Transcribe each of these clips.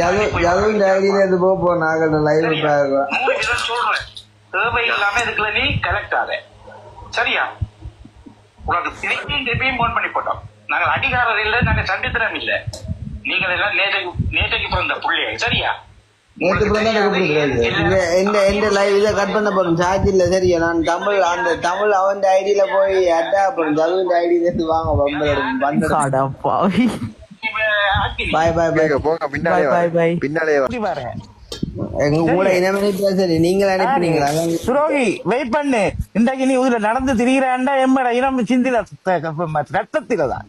யதுவும் டைரியில இருந்து போக போ நாங்கள் லைவ் சொல்றேன். தேவை இல்லாம இதுக்குள்ள நீ கலெக்ட் ஆக சரியா? உனக்கு திருப்பியும் திருப்பியும் போன் பண்ணி போட்டோம். நாங்கள் அடிகாரர் இல்ல நாங்க சண்டித்திரம் இல்ல. நீங்கள் எல்லாம் நேற்றைக்கு நேற்றைக்கு பிறந்த புள்ளிய சரியா? நேற்று கூட தான் எனக்கு பிடிக்கிறது எந்த எந்த லைவ் இதை கட் பண்ண போறோம் சார்ஜ் இல்ல சரியா? நான் தமிழ் அந்த தமிழ் அவன் ஐடியில போய் அட்டா ஐடியில இருந்து வாங்க அடப்பாவி. பாய் பாய் பாய் போங்க பின்னாலே Bye, bye, bye. வா. பின்னாலே வா. இப்படி பாரு எங்க கூட இனமணி பேசரி நீங்கள் அனுப்பினீங்களா? துரோகி வெயிட் பண்ணு. இன்றைக்கு நீ இதுல நடந்து திரிகிறாண்டா எம்மட இனம் சிந்தில ரத்தத்தில தான்.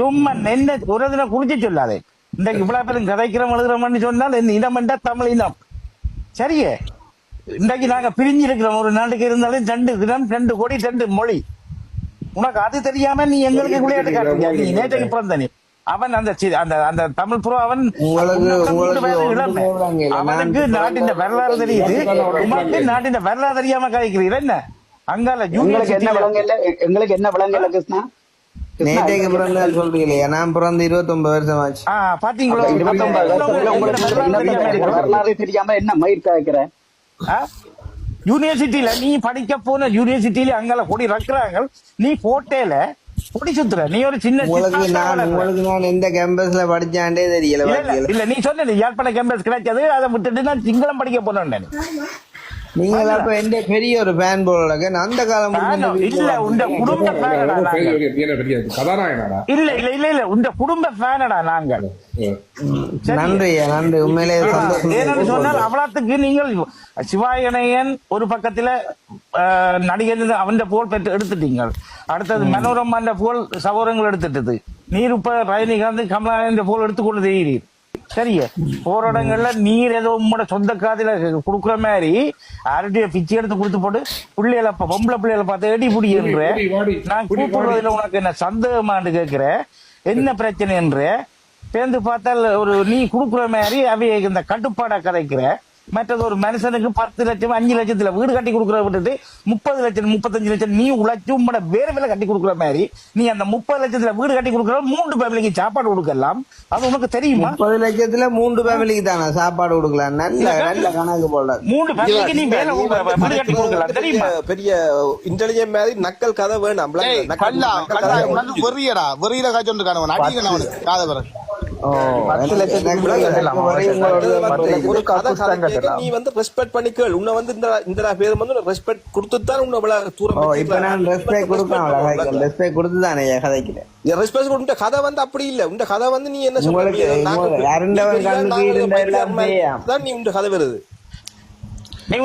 சும்மா நென்ன ஒரு தினம் குறிச்சு சொல்லாதே. இன்றைக்கு இவ்வளவு பேரும் கதைக்கிறோம் எழுதுறோம்னு சொன்னால் இந்த இனம் என்றா தமிழ் இனம். சரியே? இன்றைக்கு நாங்க பிரிஞ்சு இருக்கிறோம் ஒரு நாட்டுக்கு இருந்தாலும் ரெண்டு தினம் ரெண்டு கோடி ரெண்டு மொழி. உனக்கு அது தெரியாம நீ எங்களுக்கு விளையாட்டு காட்டுறியா நீ நேற்றைக்கு பிறந்த நீ. அவன் அந்த அந்த அந்த தமிழ் புரோ அவன். அவனுக்கு நாட்டின் வரலாறு தெரியுது. உமக்கு நாட்டின் வரலாறு தெரியாம கதைக்கிறீர் என்ன? அங்கால உங்களுக்கு என்ன விளங்கல எங்களுக்கு என்ன விளங்கல கிருஷ்ணா? நேற்றைக்கு பிறந்த சொல்றீங்களே நான் பிறந்து இருபத்தொன்பது வருஷம் ஆச்சு பாத்தீங்களோ? வரலாறு தெரியாம என்ன மயிர் காய்க்கிற? ஆ? யூனிவர்சிட்டியில நீ படிக்க போன யூனிவர்சிட்டியில அங்கால கொடி ரக்குறாங்க நீ போட்டேல கொடி சுத்துற நீ ஒரு சின்ன உங்களுக்கு சின்ன நான். உங்களுக்கு நான் எந்த கேம்பஸ்ல படிச்சாண்டே தெரியல இல்ல, நீ சொன்ன யாழ்ப்பாண கேம்பஸ் கிடைச்சது அதை விட்டுட்டு நான் சிங்களம் படிக்க போனேன் நீங்க அப்ப எந்த பெரிய ஒரு ஃபேன் போல அந்த காலம் இல்ல உண்ட குடும்ப ஃபேனடா நாங்க இல்ல இல்ல இல்ல இல்ல உண்ட குடும்ப ஃபேனடா நாங்கள். சரி. நன்றி நன்றி. உண்மையிலே சந்தோஷம் சொன்னால் அவ்வளத்துக்கு நீங்கள் சிவாயனையன் ஒரு பக்கத்துல நடிகர் அவன் புகழ் பெற்று எடுத்துட்டீங்க அடுத்தது மனோரமான் புகழ் சகோதரங்கள் எடுத்துட்டது. நீர் இப்ப ரஜினிகாந்த் கமலானந்த புகழ் எடுத்துக்கொண்டு தெரிகிறீர் சரியா? போற இடங்கள்ல நீர் ஏதோ உம்மோட சொந்த காதில குடுக்குற மாதிரி யார்கிட்டயோ பிச்சை எடுத்து கொடுத்து போட்டு பிள்ளைகளை பொம்பளை பிள்ளைகளை பார்த்து எடி வாடி. நான் புடி, கூப்பிடுறதுல உனக்கு என்ன சந்தேகமான்னு கேட்கிறேன் என்ன பிரச்சனை என்று பேந்து பார்த்தால் ஒரு நீ குடுக்குற மாதிரி அவைய இந்த கட்டுப்பாடா கதைக்கிற. மற்றது ஒரு மனுஷனுக்கு பத்து லட்சம் அஞ்சு லட்சத்துல வீடு கட்டி கொடுக்குற விட்டுட்டு முப்பது லட்சம் முப்பத்தஞ்சு லட்சம் நீ உழைச்சு உம்மட வேற வேலை கட்டி கொடுக்குற மாதிரி நீ அந்த முப்பது லட்சத்துல வீடு கட்டி கொடுக்குற மூன்று ஃபேமிலிக்கு சாப்பாடு கொடுக்கலாம். அது உனக்கு தெரியுமா? முப்பது லட்சத்துல மூன்று ஃபேமிலிக்கு தானே சாப்பாடு கொடுக்கலாம். நல்ல நல்ல கணக்கு போல. மூன்று ஃபேமிலிக்கு நீ வேலை வீடு கட்டி கொடுக்கலாம். தெரியுமா? பெரிய இன்டெலிஜென்ட் மாதிரி நக்கல் கதை வேணாம். வெறியடா. வெறியில காய்ச்சல் இருக்கானவன் அடிக்கணும் அவனுக்கு. காதை வர நீ வந்து ரெஸ்பெக்ட் பண்ணி கேள் உன்னை வந்து இந்த இந்த பேர் வந்து ரெஸ்பெக்ட் கொடுத்து தான் உன்னை இவ்வளவு தூரம் ஓ இப்ப நான் ரெஸ்பெக்ட் கொடுப்பேன் ரெஸ்பெக்ட் கொடுத்து தானே கதைக்கிறேன் ரெஸ்பெக்ட் கொடுத்த கதை வந்து அப்படி இல்ல. உண்ட கதை வந்து நீ என்ன சொல்ற? நீ உண்ட கதை வருது. நீங்க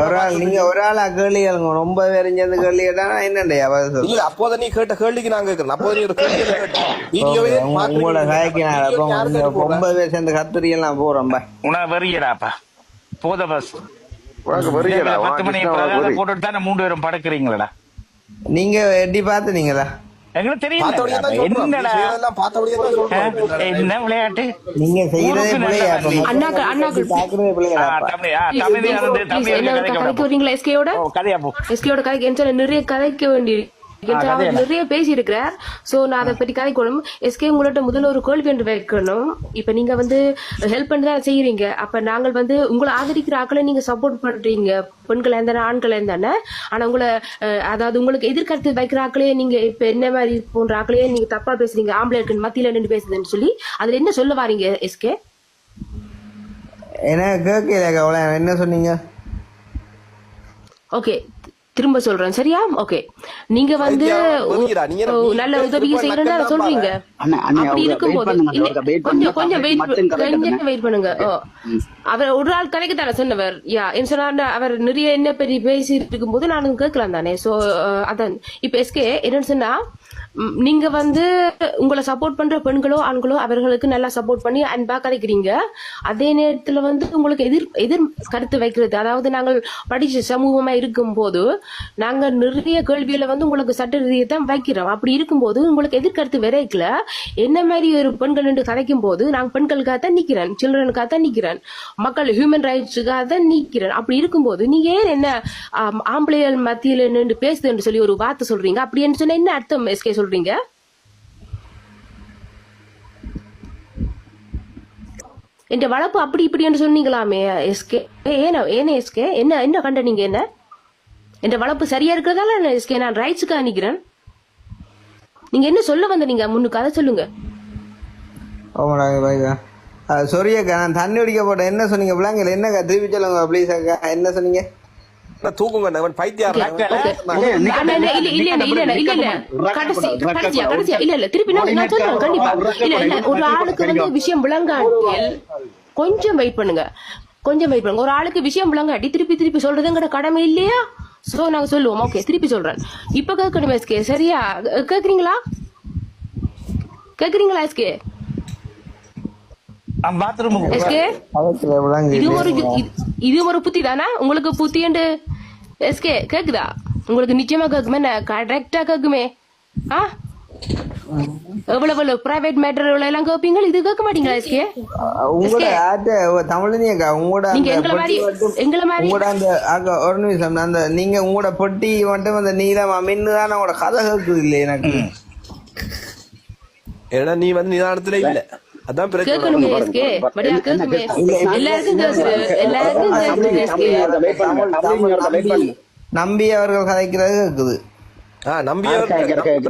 ஒரு ஆள் நீங்க ஒரு ஆளா கேள்வி ரொம்ப வெறிஞ்சது கேள்வி என்னண்டே அப்போத நீ கேட்ட கேள்விக்கு நான் கேட்கறேன். அப்போது நீ ஒரு வீடியோவே உங்களோட கதைக்கு ரொம்ப சேர்ந்து கத்துரி எல்லாம் போறோம் பா. உன வெறியடாப்பா. போத பஸ். உனக்கு வெறியடா, பத்து மணி. போட்டுட்டு தானே மூன்று பேரும் படுக்கிறீங்களடா. நீங்க எட்டி பாத்துனீங்களா எங்களுக்கு தெரியும்? என்ன விளையாட்டு நீங்க நிறைய கதைக்க வேண்டி என்கிட்ட அவர் கதையா? நிறைய பேசி இருக்கிறார் சோ நான் அதை பத்தி கதைக்கணும் எஸ்கே உங்கள்ட்ட முதல்ல ஒரு கேள்வி என்று வைக்கணும். இப்ப நீங்க வந்து ஹெல்ப் பண்ணி தான் செய்யறீங்க. அப்ப நாங்கள் வந்து உங்களை ஆதரிக்கிற ஆக்களை நீங்க சப்போர்ட் பண்றீங்க. பெண்கள் இருந்தானே ஆண்கள் இருந்தானே. ஆனா உங்களை அதாவது உங்களுக்கு எதிர்கருத்து வைக்கிற ஆக்களே நீங்க இப்ப என்ன மாதிரி போன்ற ஆக்களையே நீங்க தப்பா பேசுறீங்க? ஆம்பளை இருக்கு மத்தியில நின்று பேசுதுன்னு சொல்லி அதுல என்ன சொல்ல வாரீங்க எஸ்கே எனக்கு கேட்கல என்ன சொன்னீங்க? ஓகே திரும்ப சொல்றேன். சரியா? ஓகே நீங்க வந்து நல்ல உதவி தான் சொல்றீங்க. அப்படி இருக்கும்போது கொஞ்சம் பண்ணுங்க. கொஞ்சம் வெயிட். கொஞ்சம் வெயிட் பண்ணுங்க. அவர் ஒரு ஆள் கதைக்கு தானே சொன்னவர். யா என்ன சொன்னார் அவர் நிறைய என்ன பெரிய பேசி இருக்கும்போது நான் கேட்கலாம் தானே. சோ அதான். இப்ப எஸ்கே என்னன்னு சொன்னா நீங்க வந்து உங்களை சப்போர்ட் பண்ற பெண்களோ ஆண்களோ அவர்களுக்கு நல்லா சப்போர்ட் பண்ணி அன்பா கதைக்கிறீங்க அதே நேரத்துல வந்து உங்களுக்கு எதிர் எதிர் கருத்து வைக்கிறது. அதாவது நாங்கள் படிச்ச சமூகமா இருக்கும்போது நாங்க நிறைய கேள்வியில வந்து உங்களுக்கு சட்ட ரீதியை தான் வைக்கிறோம். அப்படி இருக்கும்போது உங்களுக்கு எதிர்கருத்து விரைக்கல. என்ன மாதிரி ஒரு பெண்கள் என்று கதைக்கும் போது நாங்க பெண்களுக்காக தான் நிக்கிறேன் சில்ட்ரனுக்காக தான் நிக்கிறேன் மக்கள் ஹியூமன் ரைட்ஸுக்காக தான் நிக்கிறேன். அப்படி இருக்கும்போது நீங்க ஏன் என்ன ஆம்பளைகள் மத்தியில் நின்று பேசுதுன்னு சொல்லி ஒரு வார்த்தை சொல்றீங்க? அப்படின்னு சொன்னா என்ன அர்த்தம் எஸ்கே சொல்றீங்க? என் வளர்ப்பு அப்படி இப்படின்னு சொன்னீங்களாமே எஸ்கே. ஏன ஏன்னா எஸ்கே? என்ன என்ன கண்ட நீங்க என்ன? என் வளர்ப்பு சரியா இருக்கிறதால என்ன எஸ்கே? நான் ரைட்ஸுக்காக நிக்கிறேன் நீங்க என்ன சொல்ல வந்த நீங்க முன்னுக்கு அதை சொல்லுங்க ஓமடா அக்கா நான் தண்ணி அடிக்க போட்டேன். என்ன சொன்னீங்க? பிள்ளைங்க என்ன திருப்பி சொல்லுங்க ப்ளீஸ் அக்கா. என்ன சொன்னீங்க? தூக்குங்க அவன் இல்ல இல்ல இல்ல இல்ல இல்ல இல்ல. இல்ல கடைசி கடைசியா கடைசியா. இல்ல இல்ல திருப்பி நான் நான் சொல்றேன் கண்டிப்பா. இல்ல இல்ல ஒரு ஆளுக்கு வந்து விஷயம் விளங்காட்டியல் கொஞ்சம் வெயிட் பண்ணுங்க. கொஞ்சம் வெயிட் பண்ணுங்க. ஒரு ஆளுக்கு விஷயம் விளங்காட்டி திருப்பி திருப்பி சொல்றதுங்கிற கடமை இல்லையா? சோ நாங்க சொல்லுவோம். ஓகே திருப்பி சொல்றேன். இப்ப கேட்கணும் எஸ்கே சரியா? கேக்குறீங்களா? கேக்குறீங்களா எஸ்கே இது ஒரு இது ஒரு புத்தி தானே? உங்களுக்கு புத்தி என்று எஸ்கே கேக்குதா? உங்களுக்கு நிச்சயமா கேக்குமே? என்ன கரெக்டா கேக்குமே? ஆ? எவ்வளவு பிரைவேட் மேட்டர் எல்லாம் கேப்பீங்க? இது கேட்க மாட்டீங்களா எஸ்கே? உங்களோட ஆட்ட தமிழனி அக்கா உங்களோட நீங்க எங்களை மாதிரி எங்களை மாதிரி உங்களோட அந்த அக்கா ஒரு நிமிஷம் அந்த நீங்க உங்களோட பொட்டி மட்டும் அந்த நீளமா மின்னு தான் உங்களோட கதை கேக்குது இல்லை எனக்கு? ஏன்னா நீ வந்து நிதானத்துல இல்ல. அதான் நம்பி அவர்கள் கதைக்கிறது கேக்குது ஆ.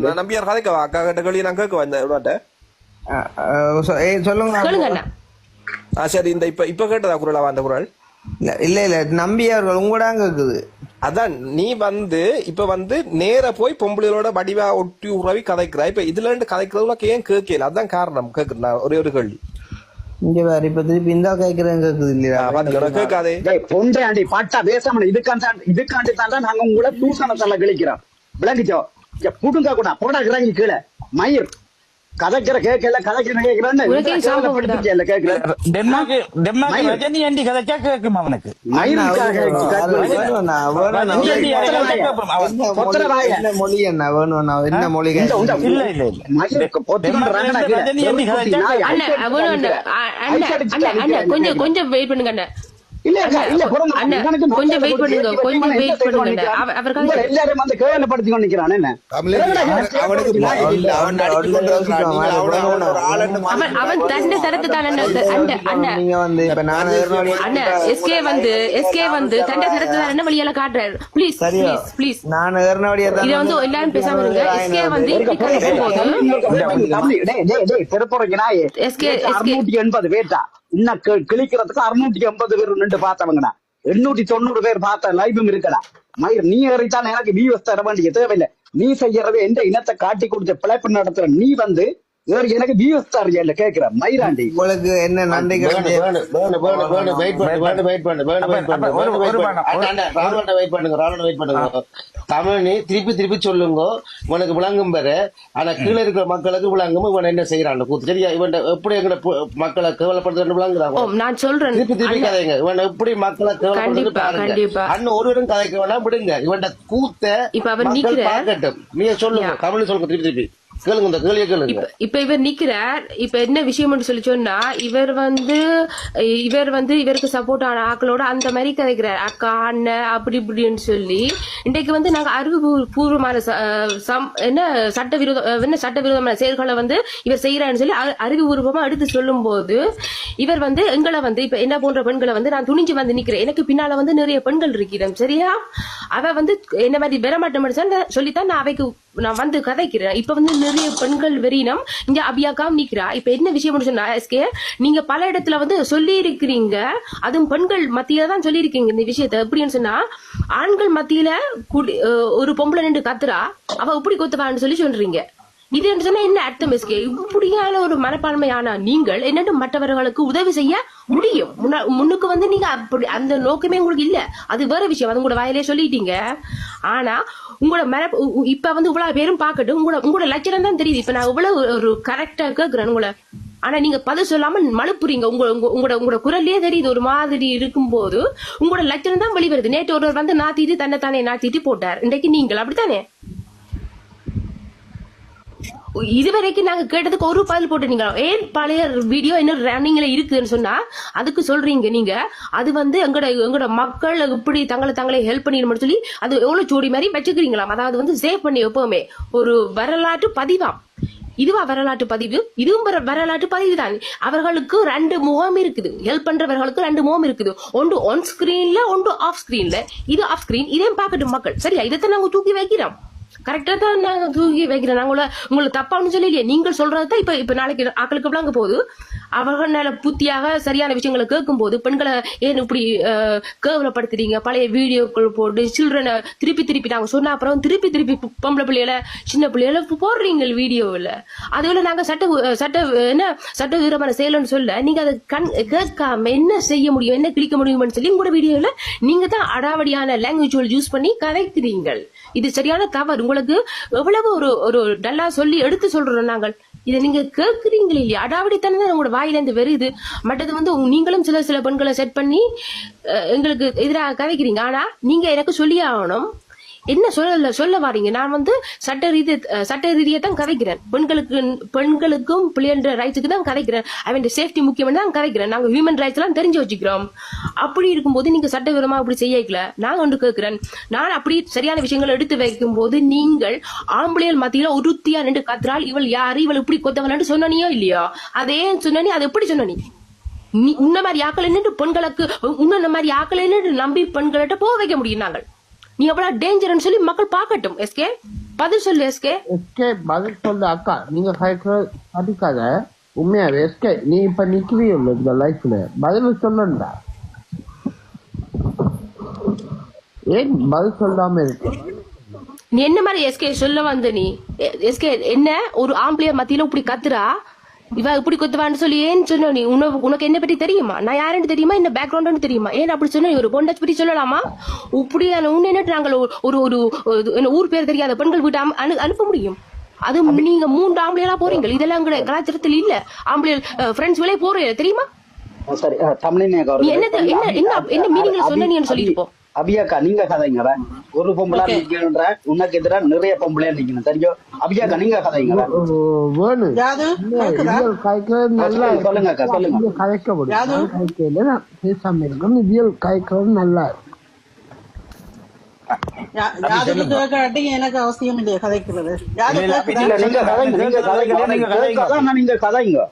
நான் நம்பியார் கதைக்கவா? அக்கா கிட்ட கேள்வி நான் சொ- ஏய், சொல்லுங்க. ஆ சரி இந்த இப்ப இப்ப கேட்டதா குரலாவா அந்த குரல்? இல்ல இல்ல இல்ல நம்பி அவர்கள் உங்களோட கேக்குது. அதான் நீ வந்து இப்ப வந்து நேர போய் பொம்பளைகளோட வடிவா ஒட்டி உறவி கதைக்கிற. இப்ப இதுல இருந்து கதைக்கிறது உனக்கு ஏன் கேட்கல? அதான் காரணம். கேக்குறேன் நான் ஒரே ஒரு கேள்வி. இங்க வேற இப்ப திருப்பி இந்த கேக்குறேன் கேக்குது இல்லையா? கேட்காதே பொன்றையாண்டி பட்டா பேசாம இதுக்காண்டி இதுக்காண்டி தான் நாங்க உங்களை தூசணத்தால கிழிக்கிறோம். விளங்கிச்சோ புடுங்க கூட போடா கிறாங்க கீழே. மயிர். கதைக்கிற கேட்கல கதைக்கிற கேட்கிறேன்னு கேட்கிறேன் டென்மார்க் டென்மார்க். ரஜினி ஆண்டி கதைச்சா கேட்கும் அவனுக்கு? மொழி-. என்ன என்ன மொழி? இல்ல இல்ல இல்ல. கொஞ்சம் வெயிட் பண்ணுங்க கொஞ்சம் பண்ணுங்க, பண்ணுங்க. எல்லாரும் வந்து கேவலப்படுத்தி கொண்டிருக்கிறான் என்ன? அவன் எஸ்கே வந்து எஸ்கே வந்து தண்டை என்ன வழியால காட்டுறாரு? ப்ளீஸ் சரியா? ப்ளீஸ் ப்ளீஸ் நான் ஏற்கனவே இத வந்து எல்லாரும் பேசாம இருங்க. எஸ்கே வந்து இப்படி போது SK. அறுநூத்தி எண்பது பேர்டா இன்னும் கிழிக்கிறதுக்கு அறுநூத்தி எண்பது பேர் நின்று பார்த்தவங்கடா. எண்ணூத்தி தொண்ணூறு பேர் பார்த்த லைவும் இருக்கடா. மயிர் நீ ஏறித்தான் எனக்கு வியூஸ் தர வேண்டிய தேவையில்லை. நீ செய்யறது எந்த இனத்தை காட்டி கொடுத்த பிழைப்பு நடத்துற? நீ வந்து எனக்கு வியூஸ் தரையா இல்ல கேக்குற மயிராண்டி உங்களுக்கு என்ன நன்றி வேணு, வேணு, வேணு, வேணு, வேணு, வேணு, வேணு, வேணு. தமிழனி திருப்பி திருப்பி சொல்லுங்க. உனக்கு விளங்கும் பெற ஆனா கீழே இருக்கிற மக்களுக்கு விளங்கும் இவன் என்ன செய்யறான் கூத்து. சரியா? இவன் எப்படி எங்க மக்களை கேவலப்படுத்துறது விளங்குதா? ஓ நான் சொல்றேன். திருப்பி திருப்பி கதைங்க. இவன் எப்படி மக்களை கேவலப்படுத்துறது கண்டிப்பா, பாருங்க. கண்டிப்பா. அண்ணன் ஒருவரும் கதைக்க வேணாம் விடுங்க. இவன் கூத்த இப்ப அவர் நீங்க சொல்லுங்க. தமிழ் சொல்லுங்க திருப்பி திருப்பி. கேளுங்க இந்த கேள்வியை கேளுங்க. இப்ப இவர் நிக்கிறார். இப்ப என்ன விஷயம்னு சொல்லி சொன்னா இவர் வந்து இவர் வந்து இவருக்கு சப்போர்ட் ஆன ஆக்களோட அந்த மாதிரி கதைக்கிறார். அக்கா அண்ணன் அப்படி இப்படின்னு சொல்லி. இன்றைக்கு வந்து நாங்க அறிவு பூர்வமான ச- சம்- என்ன சட்டவிரோத என்ன சட்டவிரோதமான செயல்களை வந்து இவர் செய்யறான்னு சொல்லி அ- அறிவுபூர்வமா எடுத்து சொல்லும் போது இவர் வந்து எங்களை வந்து இப்ப என்ன போன்ற பெண்களை வந்து நான் துணிஞ்சு வந்து நிக்கிறேன். எனக்கு பின்னால வந்து நிறைய பெண்கள் இருக்கிறேன் சரியா? அவ வந்து என்ன மாதிரி பெறமாட்டேன் சொல்லித்தான் நான் அவைக்கு நான் வந்து கதைக்கிறேன். இப்ப வந்து நிறைய பெண்கள் வெறினம். இங்க அபியாக்காம் நிக்கிறா இப்ப என்ன விஷயம் சொன்னா எஸ்கே நீங்க பல இடத்துல வந்து சொல்லி இருக்கிறீங்க அதுவும் பெண்கள் மத்தியில தான் சொல்லி இருக்கீங்க இந்த விஷயத்த. எப்படின்னு சொன்னா ஆண்கள் மத்தியில குடி- ஒரு பொம்பளை நின்று கத்துறா. அவ இப்படி கொத்துவான்னு சொல்லி சொல்றீங்க. இது என்று சொன்னா என்ன அர்த்தம் எஸ்கே? இப்படியான ஒரு மனப்பான்மையான நீங்கள் என்னென்னு மற்றவர்களுக்கு உதவி செய்ய முடியும். முன்ன- முன்னுக்கு வந்து நீங்க அப்படி அந்த நோக்கமே உங்களுக்கு இல்ல. அது வேற விஷயம். அது உங்களோட வாயிலே சொல்லிட்டீங்க. ஆனா உங்களோட மன இப்ப வந்து இவ்வளவு பேரும் பாக்கட்டும் உங்களோட உங்களோட லட்சணம் தான் தெரியுது. இப்ப நான் இவ்வளவு ஒரு கரெக்டா கேக்குறேன் உங்களை. ஆனா நீங்க பதில் சொல்லாம மழுப்புறீங்க. உங்க உங்க- உங்களோட உங்களோட குரல்லே தெரியுது. ஒரு மாதிரி இருக்கும்போது உங்களோட லட்சணம் தான் வெளிவருது. நேற்று ஒருவர் வந்து நாத்திட்டு தன்னை தானே நாத்திட்டு போட்டார். இன்றைக்கு நீங்கள் அப்படித்தானே? இதுவரைக்கும் நாங்க கேட்டதுக்கு ஒரு பதில் போட்டுனீங்க ஏன் பழைய வீடியோ இன்னும் ரன்னிங்ல இருக்குன்னு சொன்னா அதுக்கு சொல்றீங்க நீங்க. அது வந்து எங்கட எங்கட மக்கள் இப்படி தங்களை தங்களை ஹெல்ப் பண்ணிடணும்னு சொல்லி அது எவ்வளவு ஜோடி மாதிரி வச்சுக்கிறீங்களாம் அதாவது வந்து சேவ் பண்ணி எப்பவுமே ஒரு வரலாற்று பதிவாம் இதுவா வரலாற்று பதிவு? இதுவும் வரலாற்று பதிவு தான். அவர்களுக்கு ரெண்டு முகம் இருக்குது. ஹெல்ப் பண்றவர்களுக்கு ரெண்டு முகம் இருக்குது. ஒன்று ஒன் ஸ்கிரீன்ல ஒன்று ஆஃப் ஸ்கிரீன்ல இது ஆஃப் ஸ்கிரீன் இதையும் பார்க்கட்டும் மக்கள். சரியா? இதைத்தான் நாங்க தூக்கி வைக்கிறோம். கரெக்டாக தான் நாங்கள் தூக்கி வைக்கிறோம். நாங்கள் உங்களை தப்பான்னு சொல்லலையே நீங்கள் சொல்றது தான் இப்போ இப்போ நாளைக்கு ஆக்களுக்கு அங்கே போகுது. அவர்கள் புத்தியாக சரியான விஷயங்களை கேட்கும்போது பெண்களை ஏன் இப்படி கேவலப்படுத்துறீங்க பழைய வீடியோக்கள் போட்டு சில்ட்ரனை திருப்பி திருப்பி நாங்கள் சொன்ன அப்புறம் திருப்பி திருப்பி பொம்பளை பிள்ளைகளை சின்ன பிள்ளைகளை போடுறீங்க வீடியோவில். அதுவில் நாங்கள் சட்ட சட்ட என்ன சட்ட விரோதமான செயல்னு சொல்ல நீங்கள் அதை கண் கேட்காம என்ன செய்ய முடியும் என்ன கிழிக்க முடியும்னு சொல்லி உங்களோட வீடியோவில் நீங்கள் தான் அடாவடியான லாங்குவேஜ் யூஸ் பண்ணி கதைக்கிறீங்கள் இது சரியான தவறு. உங்களுக்கு எவ்வளவு ஒரு ஒரு டல்லா சொல்லி எடுத்து சொல்றோம் நாங்கள். இதை நீங்க கேட்குறீங்களே இல்லையா? அடாவடி தான் உங்களோட வாயிலேருந்து வருது. மற்றது வந்து நீங்களும் சில சில பெண்களை செட் பண்ணி எங்களுக்கு எதிராக கதைக்கிறீங்க. ஆனா நீங்க எனக்கு சொல்லியே ஆகணும். என்ன சொல்ல சொல்ல வாரீங்க? நான் வந்து சட்ட ரீதி சட்ட ரீதியை தான் கதைக்கிறேன். பெண்களுக்கு பெண்களுக்கும் பிள்ளைன்ற ரைட்ஸுக்கு தான் கதைக்கிறேன். அவன் சேஃப்டி முக்கியம் தான் கதைக்கிறேன். நாங்கள் ஹியூமன் ரைட்ஸ் எல்லாம் தெரிஞ்சு வச்சுக்கிறோம். அப்படி இருக்கும்போது நீங்க சட்டவிரோதமா அப்படி செய்யல நான் ஒன்று கேட்கிறேன். நான் அப்படி சரியான விஷயங்களை எடுத்து வைக்கும் போது நீங்கள் ஆம்பளையல் மத்தியில உறுத்தியா நின்று கத்துறாள் இவள் யாரு? இவள் இப்படி கொத்தவளான்னு சொன்னனியோ இல்லையோ? அதே சொன்னனி அதை எப்படி சொன்ன நீ உன்ன மாதிரி ஆக்கள் பெண்களுக்கு உன்ன மாதிரி ஆக்கள் நம்பி பெண்கள்கிட்ட போக வைக்க முடியும் நாங்கள். நீ எவ்வளவு டேஞ்சர்னு சொல்லி மக்கள் பார்க்கட்டும் எஸ்கே பதில் சொல்லு எஸ்கே எஸ்கே பதில் சொல்ல அக்கா. நீங்க கேட்கிற அடிக்காத உண்மையாவே எஸ்கே நீ இப்ப நிக்கிறீல்ல இந்த லைஃப்ல பதில் சொல்லண்டா. ஏன் பதில் சொல்லாம இருக்கு? நீ என்ன மாதிரி எஸ்கே சொல்ல வந்த நீ? எஸ்கே என்ன? ஒரு ஆம்பளைய மத்தியில இப்படி கத்துறா? இவ இப்படி கொத்துவான்னு சொல்லி ஏன் சொன்ன நீ? உனக்கு உனக்கு என்ன பத்தி தெரியுமா? நான் யாருன்னு தெரியுமா? என்ன பேக்ரவுண்ட் தெரியுமா? ஏன் அப்படி சொன்ன ஒரு பொண்டாச்சு பத்தி சொல்லலாமா? இப்படியான உன்னை என்ன நாங்கள் ஒரு ஒரு ஊர் பேர் தெரியாத பெண்கள் வீட்டு அனு- அனு- அனுப்ப முடியும். அது நீங்க மூன்று ஆம்பளையா போறீங்க இதெல்லாம் எங்க கலாச்சாரத்தில் இல்ல. ஆம்பளை ஃப்ரெண்ட்ஸ் வேலையே போறீங்க. தெரியுமா? என்ன- என்ன- என்ன meaning ல சொன்ன நீன்னு சொல்லிட்டு போ. அபியாக்கா நீங்க கதைங்கடா ஒரு பொம்பளை நிக்கணுன்ற உனக்கு எதிரா நிறைய பொம்பளையா நிக்கணும் தெரியும் அபியாக்கா நீங்க கதைங்கடா சொல்லுங்க, அக்கா, சொல்லுங்க. முடியும் பேசாம இருக்கேன் இவியல் காய்க்கிறது நல்லா எனக்கு அவசியம் இல்லையா கதைக்கிறது. நீங்க கதைங்க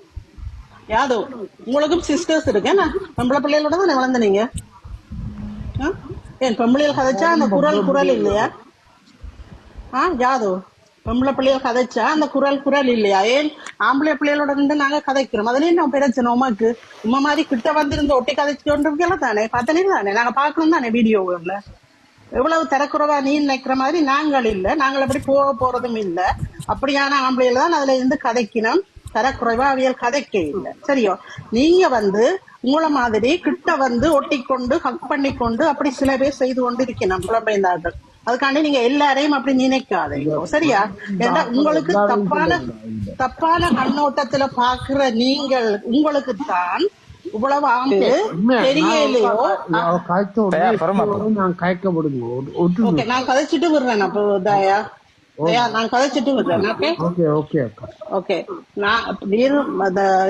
யாதவ் உங்களுக்கும் சிஸ்டர்ஸ் இருக்கு என்ன பொம்பளை பிள்ளைகளோட தானே வளர்ந்த நீங்க? ஆ? ஏன் பொம்பளைகள் கதைச்சா அந்த குரல் குரல் இல்லையா? ஆ யாதவ் பொம்பளை பிள்ளைகள் கதைச்சா அந்த குரல் குரல் இல்லையா? ஏன் ஆம்பளை பிள்ளைகளோட இருந்து நாங்க கதைக்கிறோம். அதுலயும் என்ன பிரச்சனை உமாக்கு? உமா மாதிரி கிட்ட வந்திருந்து ஒட்டி கதைச்சு கொண்டிருக்கல தானே? பார்த்தனே தானே? நாங்க பாக்கணும் தானே வீடியோவில் எவ்வளவு தரக்குறைவா நீ நினைக்கிற மாதிரி நாங்கள் இல்ல. நாங்கள் அப்படி போக போறதும் இல்ல. அப்படியான ஆம்பளையில தான் அதுல இருந்து கதைக்கணும். தரக்குறைவா அவியல் கதைக்க இல்ல. சரியோ? நீங்க வந்து உங்களை மாதிரி கிட்ட வந்து ஒட்டிக்கொண்டு ஹக் பண்ணிக்கொண்டு அப்படி சில பேர் செய்து கொண்டு இருக்கணும் புலம்பெயர்ந்தார்கள் அதுக்காண்டி நீங்க எல்லாரையும் அப்படி நினைக்காதீங்க. சரியா? ஏன்னா உங்களுக்கு தப்பான தப்பான கண்ணோட்டத்துல பாக்குற நீங்கள் உங்களுக்கு தான் இவ்வளவு ஆம்பு தெரியலையோ? நான் கதைச்சிட்டு விடுறேன். அப்போ தயா. நான் கதைச்சிட்டு விடுறேன் ஓகே? ஓகே நான்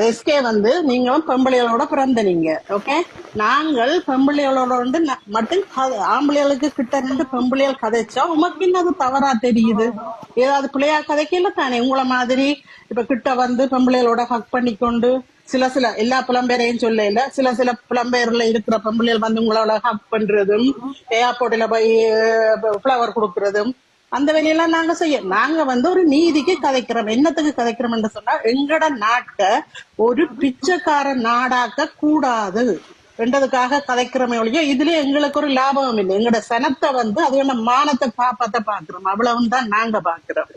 எஸ்கே வந்து நீங்களும் பெம்பளைகளோட பிறந்த நீங்க ஓகே? நாங்கள் பெம்பளைகளோட வந்து மட்டும் ஆம்பளைகளுக்கு கிட்ட நின்று பெம்பளைகள் கதைச்சா உமக்கு என்ன அது தவறா தெரியுது? ஏதாவது பிள்ளையா கதைக்கல தானே? உங்களை மாதிரி இப்ப கிட்ட வந்து பெம்பளைகளோட ஹக் பண்ணிக்கொண்டு சில சில எல்லா புலம்பெயரையும் சொல்ல இல்ல சில சில புலம்பெயர்ல இருக்கிற பெம்பளைகள் வந்து உங்களோட ஹக் பண்றதும் ஏர்போர்ட்ல போய் ஃபிளவர் கொடுக்கறதும் அந்த வேலையெல்லாம் நாங்க செய்ய நாங்க வந்து ஒரு நீதிக்கு கதைக்கிறோம் என்னத்துக்கு கதைக்கிறோம் என்று சொன்னா எங்கட நாட்டை ஒரு பிச்சைக்கார நாடாக்க கூடாது என்றதுக்காக கதைக்கிறோமே ஒழிய இதுல எங்களுக்கு ஒரு லாபம் இல்லை. எங்கட சனத்தை வந்து அது மானத்தை காப்பாத்த பாக்குறோம் அவ்வளவும் தான் நாங்க பாக்குறோம்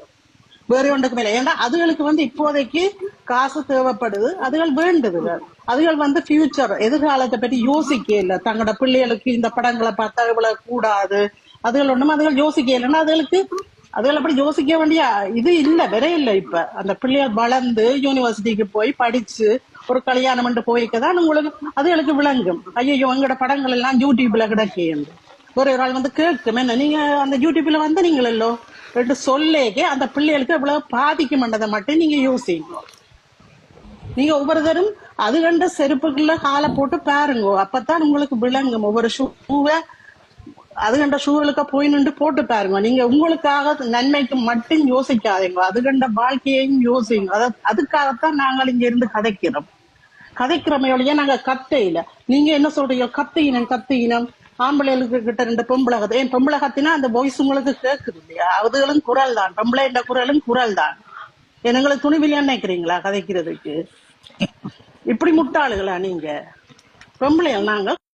வேற ஒன்றுக்கு இல்லை. ஏன்னா அதுகளுக்கு வந்து இப்போதைக்கு காசு தேவைப்படுது அதுகள் வேண்டுது. அதுகள் வந்து ஃபியூச்சர் எதிர்காலத்தை பற்றி யோசிக்க இல்ல. தங்களோட பிள்ளைகளுக்கு இந்த படங்களை பார்த்தா இவ்வளவு கூடாது. அதுகள் ஒண்ணும் அதுகள் யோசிக்க இல்லைன்னா அதுகளுக்கு அதுகள் அப்படி யோசிக்க வேண்டிய இது இல்ல வேற இல்லை இப்ப. அந்த பிள்ளைகள் வளர்ந்து யூனிவர்சிட்டிக்கு போய் படிச்சு ஒரு கல்யாணம் பண்ணி போய்க்கதான் உங்களுக்கு அதுகளுக்கு விளங்கும். ஐயோ எங்களோட படங்கள் எல்லாம் யூடியூப்ல கிடக்கேன் ஒரு ஒரு ஆள் வந்து கேட்கும் என்ன நீங்க அந்த யூடியூப்ல வந்து நீங்களோ என்று சொல்லேக்கே அந்த பிள்ளைகளுக்கு எவ்வளவு பாதிக்கும்ன்றதை மட்டும் நீங்க யோசிங்க. நீங்க ஒவ்வொருத்தரும் அது கண்ட செருப்புக்குள்ள காலை போட்டு பாருங்க. அப்பதான் உங்களுக்கு விளங்கும். ஒவ்வொரு ஷூவை அது கண்ட ஷூகளுக்கு போய் நின்று போட்டு பாருங்க. நீங்க உங்களுக்காக நன்மைக்கு மட்டும் யோசிக்காதீங்க. அது கண்ட வாழ்க்கையையும் யோசிங்க. அத அதுக்காகத்தான் நாங்கள் இங்க இருந்து கதைக்கிறோம். கதைக்கிறமையோடைய நாங்க கத்தையில நீங்க என்ன சொல்றீங்க? கத்து இனம் கத்து இனம் ஆம்பளைகளுக்கு கிட்ட ரெண்டு பொம்பளை கத்து ஏன் பொம்பளை கத்தினா அந்த வாய்ஸ் உங்களுக்கு கேக்குது இல்லையா அதுகளும் குரல் தான் பொம்பளை என்ற குரலும் குரல் தான் எங்களுக்கு துணிவில்லையா நினைக்கிறீங்களா கதைக்கிறதுக்கு? இப்படி முட்டாளுகளா நீங்க? பொம்பளைகள் நாங்க